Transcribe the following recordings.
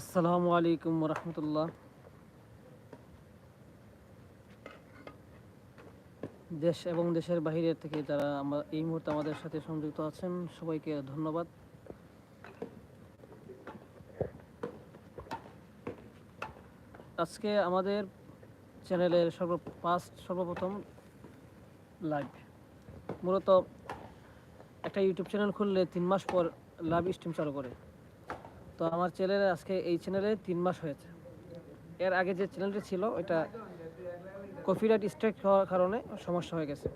আসসালামু আলাইকুম রহমতুল্লাহ দেশ এবং দেশের বাহিরের থেকে যারা আমরা এই মুহূর্তে আমাদের সাথে সংযুক্ত আছেন, সবাইকে ধন্যবাদ। আজকে আমাদের চ্যানেলের সর্ব ফার্স্ট সর্বপ্রথম লাইভ। মূলত একটা ইউটিউব চ্যানেল খুললে তিন মাস পর লাইভ স্ট্রিম চালু করে। তো আমার চ্যানেলে আজকে এই চ্যানেলে তিন মাস হয়েছে। এর আগে যে চ্যানেলটি ছিল, ওইটা কপিরাইট স্ট্রাইক হওয়ার কারণে সমস্যা হয়ে গেছে।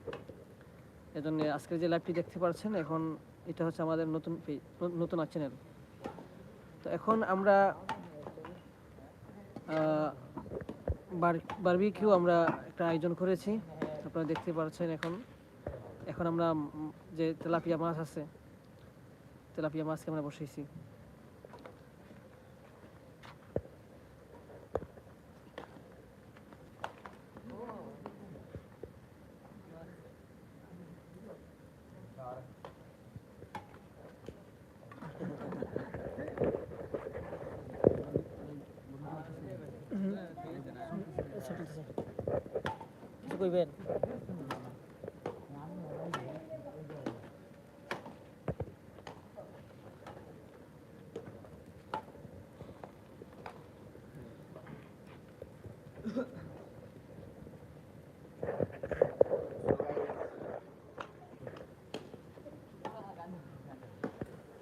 এজন্য আজকে যে লাইভটি দেখতে পাচ্ছেন, এখন এটা হচ্ছে আমাদের নতুন নতুন চ্যানেল তো এখন আমরা বারবিকিউ আমরা একটা আয়োজন করেছি। আপনারা দেখতে পাচ্ছেন এখন এখন আমরা যে তেলাপিয়া মাছ আছে, তেলাপিয়া মাছকে আমরা বসেছি কিছু কইবেন?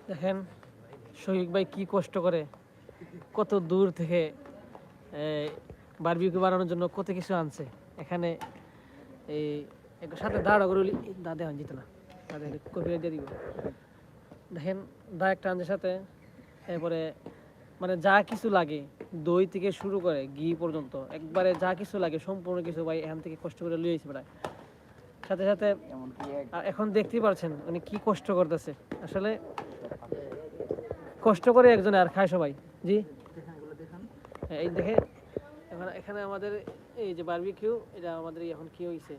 দেখেন, শহীদ ভাই কি কষ্ট করে কত দূর থেকে বারবিকিউ বানানোর জন্য কত কিছু আনছে। এখানে এই সাথে দাঁড়া করে দা যেত না। কপি দিয়ে দিব। দেখেন দা একটা আনছে সাথে এরপরে মানে যা কিছু লাগে দই থেকে শুরু করে ঘি পর্যন্ত একবারে যা কিছু লাগে সম্পূর্ণ কিছু ভাই এখান থেকে কষ্ট করে লিয়েছে সাথে সাথে এখন দেখতেই পারছেন উনি কি কষ্ট করতেছে। আসলে কষ্ট করে একজন আর খায় সবাই। জি? এই দেখে এখানে আমাদের এই যে বারবিকিউ এটা আমাদের এখন কি হয়েছে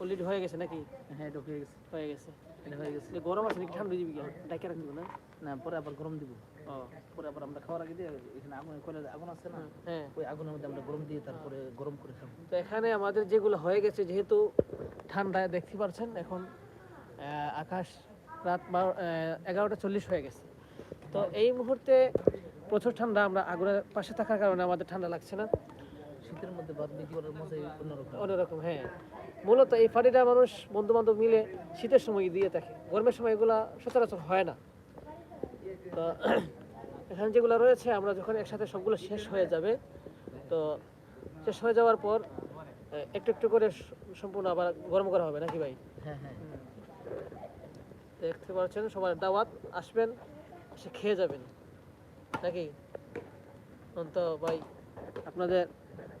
অলরেডি হয়ে গেছে নাকি? হ্যাঁ এটা হয়ে গেছে। হয়ে গেছে। এটা হয়ে গেছে। গরম আছে নাকি? ঠান্ডা দিবি ডাকে রাখব না? না পরে আবার গরম দিব। ও পরে আবার আমরা খাওয়ার আগে দিয়ে এখানে আগুন কয়লা আগুন আছে না হ্যাঁ। ওই আগুনের মধ্যে আমরা গরম দিয়ে তারপরে গরম করে খাব। তো এখানে আমাদের যেগুলো হয়ে গেছে যেহেতু ঠান্ডায় দেখতে পাচ্ছেন এখন আহ, আকাশ রাত বারো এগারোটা চল্লিশ হয়ে গেছে। তো এই মুহূর্তে প্রচুর ঠান্ডা আমরা আগুনের পাশে থাকার কারণে আমাদের ঠান্ডা লাগছে না। শীতের মধ্যে বাদ বিক্রি করার মজাই অন্যরকম। অন্যরকম হ্যাঁ। মূলত এই পার্টিটা মানুষ বন্ধু বান্ধব মিলে শীতের সময় দিয়ে থাকে। গরমের সময় এগুলা সচরাচর হয় না। তো এখানে যেগুলো রয়েছে আমরা যখন একসাথে সবগুলো শেষ হয়ে যাবে তো শেষ হয়ে যাওয়ার পর একটু একটু করে সম্পূর্ণ আবার গরম করা হবে নাকি ভাই? হ্যাঁ হ্যাঁ। দেখতে পাচ্ছেন সবার দাওয়াত আসবেন সে খেয়ে যাবেন। নাকি? তো ভাই আপনাদের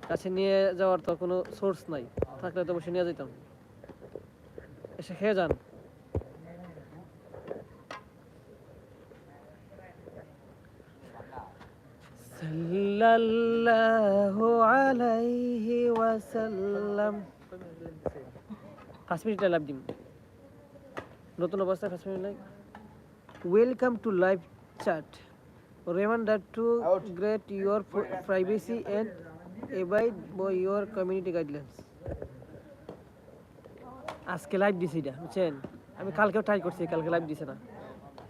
কাছে নিয়ে যাওয়ার তো কোনো সোর্স নাই। থাকলে তো অবশ্যই নিয়ে যেতাম এসে খেয়ে যান। সাল্লাল্লাহু আলাইহি ওয়াসাল্লাম। পাঁচ মিনিট লাভ দিম। নতুন অবস্থায় পাঁচ minute live welcome to live chat reminder to great your privacy and abide by your community guidelines আজকে লাইভ দিছি এটা বুঝছেন? আমি কালকেও ট্রাই করছি কালকে লাইভ দিছে না।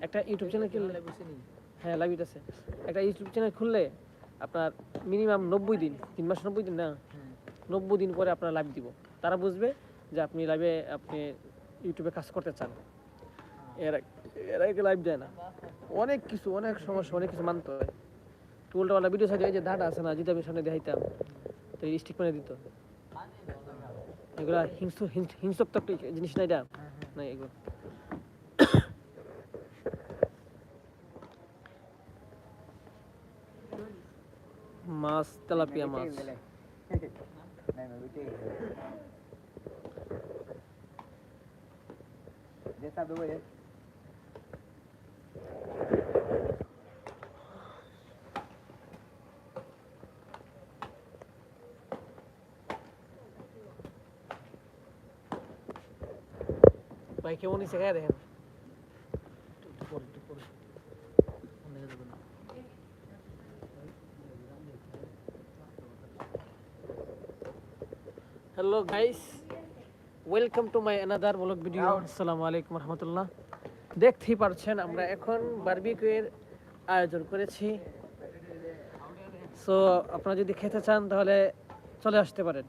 একটা ইউটিউব চ্যানেল খুললে হ্যাঁ লাইভ আছে। একটা ইউটিউব চ্যানেল খুললে আপনার মিনিমাম নব্বই দিন তিন মাস নব্বই দিন না? নব্বই দিন পরে আপনার লাইভ দিব। তারা বুঝবে যে আপনি লাইভে আপনি ইউটিউবে কাজ করতে চান। এর এর আগে লাইভ দেয় না। অনেক কিছু অনেক সমস্যা অনেক কিছু মানতে হয়। উল্টাপাল্টা ভিডিও সাইডে এই যে ধাটা আছে না যদি আমি সামনে দেখাইতাম, তো স্টিক মানে দিত। এগুলা হিংস- জিনিস না এটা? না এগুলো। মাছ, তেলাপিয়া মাছ। ভাই কেমন নিচে খায় দেখেন। Hello guys welcome to my another blog video আসসালামু আলাইকুম রহমতুল্লাহ দেখতেই পারছেন আমরা এখন বার্বিকুয়ের আয়োজন করেছি। সো আপনারা যদি খেতে চান তাহলে চলে আসতে পারেন।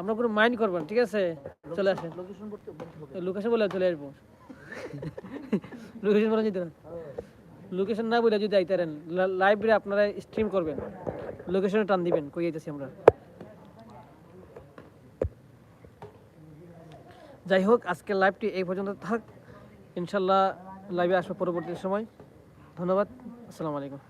আমরা কোনো মাইন্ড করবেন ঠিক আছে? চলে আসেন। লোকেশন বলে চলে আসব। লোকেশন বলে যেতে লোকেশন না বলে যদি আইতারেন লাইভে আপনারা স্ট্রিম করবেন। লোকেশনে টান দিবেন, কই যাইতেছি আমরা। যাই হোক আজকের লাইভটি এই পর্যন্ত থাক। ইনশাল্লাহ লাইভে আসব পরবর্তী সময়। ধন্যবাদ। আসসালামু আলাইকুম।